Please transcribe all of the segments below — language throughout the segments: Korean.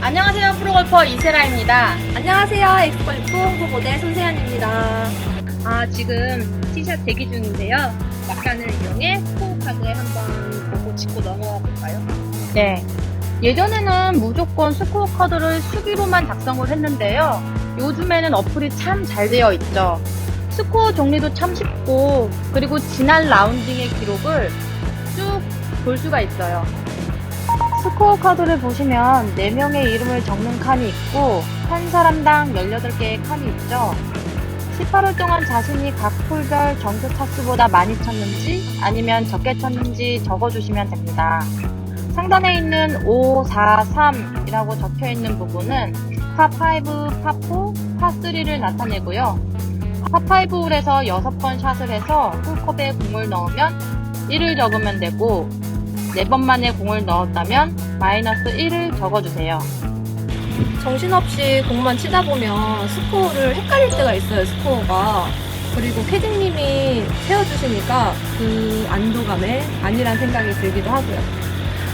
안녕하세요 프로골퍼 이세라입니다. 안녕하세요. 엑스골프 홍보 모델 손세연입니다. 아, 지금 티샷 대기 중인데요. 막간을 이용해 스코어 카드에 한번 보고 짚고 넘어가 볼까요? 네. 예전에는 무조건 스코어 카드를 수기로만 작성을 했는데요. 요즘에는 어플이 참 잘 되어 있죠. 스코어 정리도 참 쉽고, 그리고 지난 라운딩의 기록을 쭉 볼 수가 있어요. 스코어 카드를 보시면 4명의 이름을 적는 칸이 있고, 한 사람당 18개의 칸이 있죠. 18홀 동안 자신이 각 홀별 점수 차수보다 많이 쳤는지 아니면 적게 쳤는지 적어주시면 됩니다. 상단에 있는 5, 4, 3이라고 적혀 있는 부분은 파5, 파4, 파3를 나타내고요. 파5 홀에서 6번 샷을 해서 홀컵에 공을 넣으면 1을 적으면 되고 4번 만에 공을 넣었다면 마이너스 1을 적어주세요. 정신없이 공만 치다 보면 스코어를 헷갈릴 때가 있어요, 스코어가. 그리고 캐디님이 세워주시니까 그 안도감에 아니란 생각이 들기도 하고요.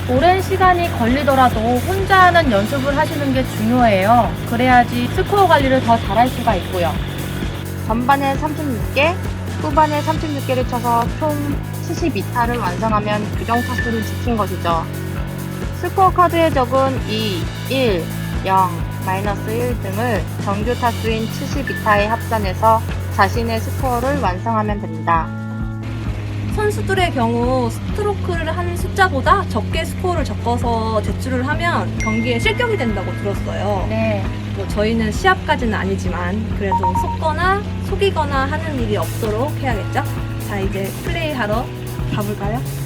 오랜 시간이 걸리더라도 혼자 하는 연습을 하시는 게 중요해요. 그래야지 스코어 관리를 더 잘할 수가 있고요. 전반에 36개, 후반에 36개를 쳐서 총 72타를 완성하면 규정 타수를 지킨 것이죠. 스코어 카드에 적은 2, 1, 0, 마이너스 1 등을 정규 타수인 72타에 합산해서 자신의 스코어를 완성하면 됩니다. 선수들의 경우 스트로크를 한 숫자보다 적게 스코어를 적어서 제출을 하면 경기에 실격이 된다고 들었어요. 네. 뭐 저희는 시합까지는 아니지만 그래도 속거나 속이거나 하는 일이 없도록 해야겠죠? 자, 이제 플레이하러 가볼까요?